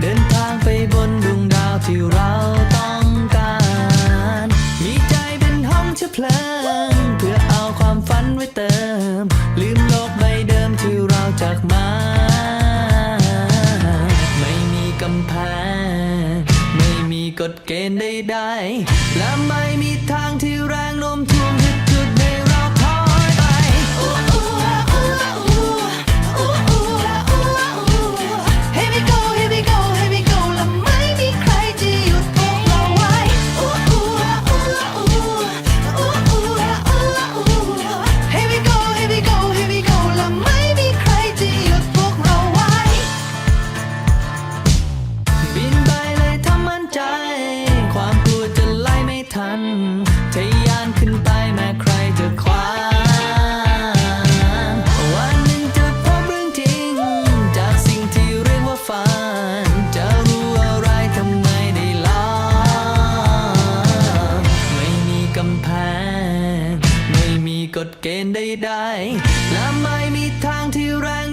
เดินทางไปบนดวงดาวที่เราต้องการ มีใจเป็นห้องเชื้เพื่อเอาความฝันไว้เติม ลืมโลกใบเดิมที่เราจากมา ไม่มีกำแพง ไม่มีกฎเกณฑ์ใดๆและไม่มีทางที่ ไล่ไม่ทันทะยานขึ้นไปแม้ใครจะขวางวันหนึ่งจะพบเรื่องจริง จากสิ่งที่เรียกว่าฝัน จะรู้อะไรทำไมได้ลองไม่มีกำแพง ไม่มีกฎเกณฑ์ใดๆและไม่มีทางที่แรง